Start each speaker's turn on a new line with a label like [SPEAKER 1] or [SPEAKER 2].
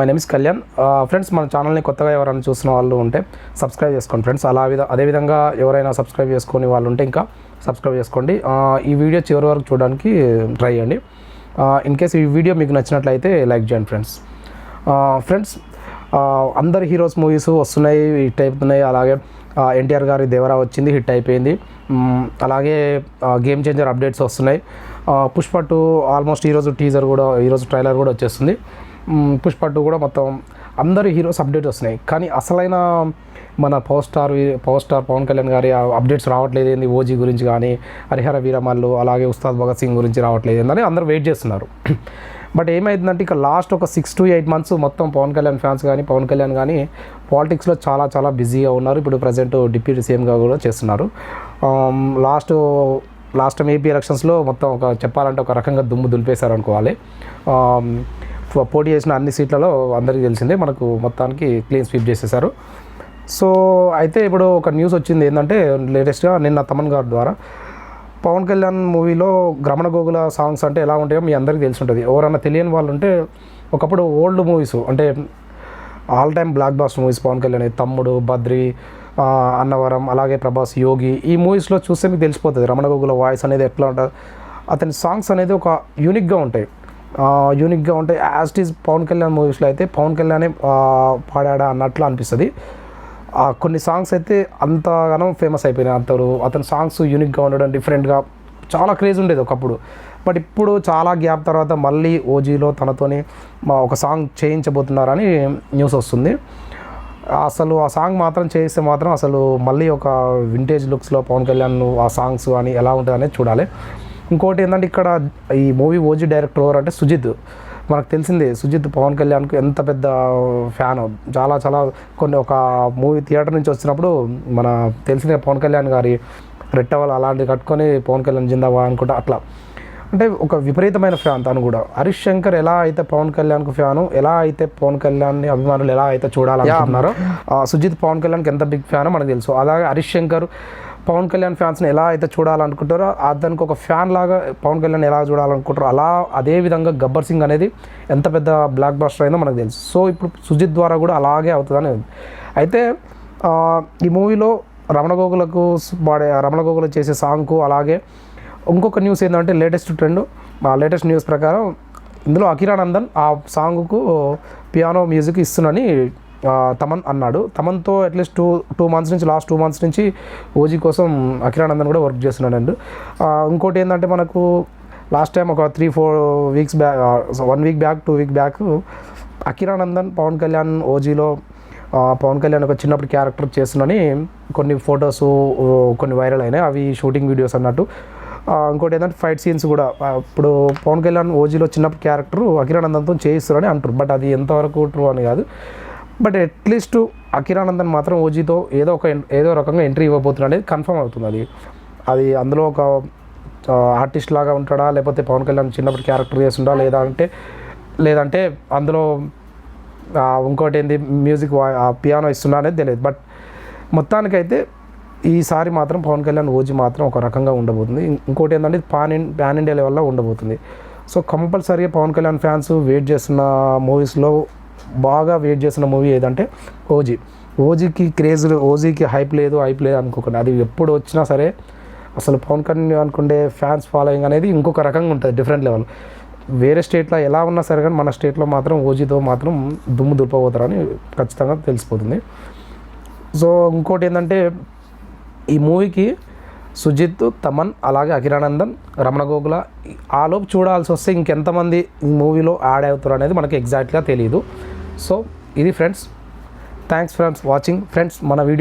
[SPEAKER 1] My name is Kalyan friends మన ఛానల్ని కొత్తగా ఎవరైనా చూస్తున్న వాళ్ళు ఉంటే సబ్స్క్రైబ్ చేసుకోండి. ఫ్రెండ్స్ అలా విధ అదేవిధంగా ఎవరైనా సబ్స్క్రైబ్ చేసుకొని వాళ్ళు ఉంటే ఇంకా సబ్స్క్రైబ్ చేసుకోండి. Uh, ఈ వీడియో చివరి వరకు చూడడానికి ట్రై చేయండి. Uh, ఇన్ కేస్ ఈ వీడియో మీకు నచ్చినట్లయితే లైక్ చేయండి ఫ్రెండ్స్ ఫ్రెండ్స్ అందరు హీరోస్ మూవీస్ వస్తున్నాయి హిట్ అయిపోతున్నాయి. అలాగే uh, ఎన్టీఆర్ గారి దేవరా వచ్చింది హిట్ అయిపోయింది. Mm, అలాగే గేమ్ చేంజర్ అప్డేట్స్ వస్తున్నాయి. పుష్ప టూ ఆల్మోస్ట్ ఈరోజు టీజర్ కూడా ఈరోజు ట్రైలర్ కూడా వచ్చేస్తుంది. పుష్ప టూ కూడా మొత్తం అందరు హీరోస్ అప్డేట్స్ వస్తున్నాయి. కానీ అసలైన మన power star power star Pawan Kalyan గారి అప్డేట్స్ రావట్లేదు. ఏంది ఓజీ గురించి కానీ హరిహర వీరమల్లు అలాగే ఉస్తాద్ భగత్ సింగ్ గురించి రావట్లేదు ఏందని అందరూ వెయిట్ చేస్తున్నారు. బట్ ఏమైందంటే ఇక లాస్ట్ ఒక సిక్స్ టు ఎయిట్ మంత్స్ మొత్తం పవన్ కళ్యాణ్ ఫ్యాన్స్ కానీ పవన్ కళ్యాణ్ కానీ పాలిటిక్స్లో చాలా చాలా బిజీగా ఉన్నారు. ఇప్పుడు ప్రజెంట్ డిప్యూటీ సీఎంగా కూడా చేస్తున్నారు. లాస్ట్ లాస్ట్ టైం ఏపీ ఎలక్షన్స్లో మొత్తం ఒక చెప్పాలంటే ఒక రకంగా దుమ్ము దులిపేశారు అనుకోవాలి. Um, పోటీ చేసిన అన్ని సీట్లలో అందరికీ తెలిసిందే. మనకు మొత్తానికి క్లీన్ స్వీప్ చేసేసారు సో అయితే ఇప్పుడు ఒక న్యూస్ వచ్చింది ఏంటంటే లేటెస్ట్గా నిన్న తమన్ గారి ద్వారా పవన్ కళ్యాణ్ మూవీలో గ్రమణ గోగుల సాంగ్స్ అంటే ఎలా ఉంటాయో మీ అందరికీ తెలిసి ఉంటుంది. ఎవరన్నా తెలియని వాళ్ళు ఉంటే ఒకప్పుడు ఓల్డ్ మూవీస్ అంటే all time blockbuster movies Pawan Kalyan Thammudu Badri Annavaram అలాగే ప్రభాస్ యోగి ఈ మూవీస్లో చూస్తే మీకు తెలిసిపోతుంది. రమణ గోగుల వాయిస్ అనేది ఎట్లా ఉంటుంది? అతని సాంగ్స్ అనేది ఒక యూనిక్గా ఉంటాయి. యూనిక్గా ఉంటాయి యాజ్ ఈజ్ పవన్ కళ్యాణ్ మూవీస్లో అయితే పవన్ కళ్యాణే పాడాడా అన్నట్లు అనిపిస్తుంది. కొన్ని సాంగ్స్ అయితే అంతగానో ఫేమస్ అయిపోయినాయి. అంతరు అతని సాంగ్స్ యూనిక్గా ఉండడం డిఫరెంట్గా చాలా క్రేజ్ ఉండేది ఒకప్పుడు. బట్ ఇప్పుడు చాలా గ్యాప్ తర్వాత మళ్ళీ ఓజీలో తనతోని మా ఒక సాంగ్ చేయించబోతున్నారని న్యూస్ వస్తుంది. అసలు ఆ సాంగ్ మాత్రం చేస్తే మాత్రం అసలు మళ్ళీ ఒక వింటేజ్ లుక్స్లో పవన్ కళ్యాణ్ ఆ సాంగ్స్ అని ఎలా ఉంటుంది అనేది చూడాలి. ఇంకోటి ఏంటంటే ఇక్కడ ఈ మూవీ ఓజీ డైరెక్టర్ ఎవరు అంటే సుజిత్. మనకు తెలిసిందే సుజిత్ పవన్ కళ్యాణ్కు ఎంత పెద్ద ఫ్యాన్. చాలా చాలా కొన్ని ఒక మూవీ థియేటర్ నుంచి వచ్చినప్పుడు మన తెలిసిన పవన్ కళ్యాణ్ గారి రెట్టవల్ అలాంటివి కట్టుకొని పవన్ కళ్యాణ్ జిందాబా అనుకుంటా అట్లా. అంటే ఒక విపరీతమైన ఫ్యాన్ తను కూడా. హరీష్ శంకర్ ఎలా అయితే పవన్ కళ్యాణ్కు ఫ్యాను ఎలా అయితే పవన్ కళ్యాణ్ అభిమానులు ఎలా అయితే చూడాలనుకుంటున్నారో ఆ, సుజిత్ పవన్ కళ్యాణ్కి ఎంత బిగ్ ఫ్యానో మనకు తెలుసు. అలాగే హరీష్ శంకర్ పవన్ కళ్యాణ్ ఫ్యాన్స్ని ఎలా అయితే చూడాలనుకుంటారో అతనికి ఒక ఫ్యాన్ లాగా పవన్ కళ్యాణ్ ఎలా చూడాలనుకుంటారో అలా అదే విధంగా గబ్బర్ సింగ్ అనేది ఎంత పెద్ద బ్లాక్ బస్టర్ అయిందో మనకు తెలుసు. సో ఇప్పుడు సుజిత్ ద్వారా కూడా అలాగే అవుతుందని అయితే ఈ మూవీలో రమణ గోగులకు వాడే రమణ గోగులు చేసే సాంగ్కు అలాగే ఇంకొక న్యూస్ ఏంటంటే లేటెస్ట్ ట్రెండ్ మా లేటెస్ట్ న్యూస్ ప్రకారం ఇందులో అకిరానందన్ ఆ సాంగ్కు పియానో మ్యూజిక్ ఇస్తున్నని తమన్ అన్నాడు. తమన్తో at least two two months నుంచి లాస్ట్ టూ మంత్స్ నుంచి ఓజీ కోసం అకిరానందన్ కూడా వర్క్ చేస్తున్నాడు ఇంకోటి ఏంటంటే మనకు లాస్ట్ టైం ఒక three four weeks back one week back two week back Akira Nandan Pawan Kalyan ఓజీలో Pawan Kalyan ఒక చిన్నప్పుడు క్యారెక్టర్ చేస్తున్నాని కొన్ని ఫొటోస్ కొన్ని వైరల్ అయినాయి. అవి షూటింగ్ వీడియోస్ అన్నట్టు. ఇంకోటి ఏంటంటే ఫైట్ సీన్స్ కూడా. ఇప్పుడు పవన్ కళ్యాణ్ ఓజీలో చిన్నప్పుడు క్యారెక్టర్ అఖిరానందంతో చేయిస్తారని అంటారు. బట్ అది ఎంతవరకు ట్రూ అని కాదు. బట్ అట్లీస్ట్ అకిరానందన్ మాత్రం ఓజీతో ఏదో ఒక ఏదో రకంగా ఎంట్రీ ఇవ్వబోతున్నాడు అనేది కన్ఫర్మ్ అవుతుంది అది. అది అందులో ఒక ఆర్టిస్ట్ లాగా ఉంటాడా? లేకపోతే పవన్ కళ్యాణ్ చిన్నప్పుడు క్యారెక్టర్ చేస్తుండా? లేదా అంటే లేదంటే అందులో ఇంకోటి ఏంది? మ్యూజిక్ ఆ పియానో ఇస్తున్నా అనేది తెలియదు. బట్ మొత్తానికైతే ఈసారి మాత్రం పవన్ కళ్యాణ్ ఓజీ మాత్రం ఒక రకంగా ఉండబోతుంది. ఇంకోటి ఏంటంటే పాన్ ఇన్ పాన్ ఇండియా లెవెల్లో ఉండబోతుంది. సో కంపల్సరీగా పవన్ కళ్యాణ్ ఫ్యాన్స్ వెయిట్ చేస్తున్న మూవీస్లో బాగా వెయిట్ చేసిన మూవీ ఏదంటే ఓజీ ఓజీకి క్రేజ్ ఓజీకి హైప్ లేదు హైప్ లేదు అనుకోకండి. అది ఎప్పుడు వచ్చినా సరే అసలు పవన్ కళ్యాణ్ అనుకుంటే ఫ్యాన్స్ ఫాలోయింగ్ అనేది ఇంకొక రకంగా ఉంటుంది డిఫరెంట్ లెవెల్ వేరే స్టేట్లో ఎలా ఉన్నా సరే కానీ మన స్టేట్లో మాత్రం ఓజీతో మాత్రం దుమ్ము దులిపోతారని ఖచ్చితంగా తెలిసిపోతుంది. సో ఇంకోటి ఏంటంటే ఈ మూవీకి సుజిత్ తమన్ అలాగే అకిరానందన్ రమణ గోగుల. ఆలోపు చూడాల్సి వస్తే ఇంకెంతమంది ఈ మూవీలో యాడ్ అవుతారు అనేది మనకి ఎగ్జాక్ట్గా తెలియదు సో ఇది friends. Thanks friends watching friends మన వీడియో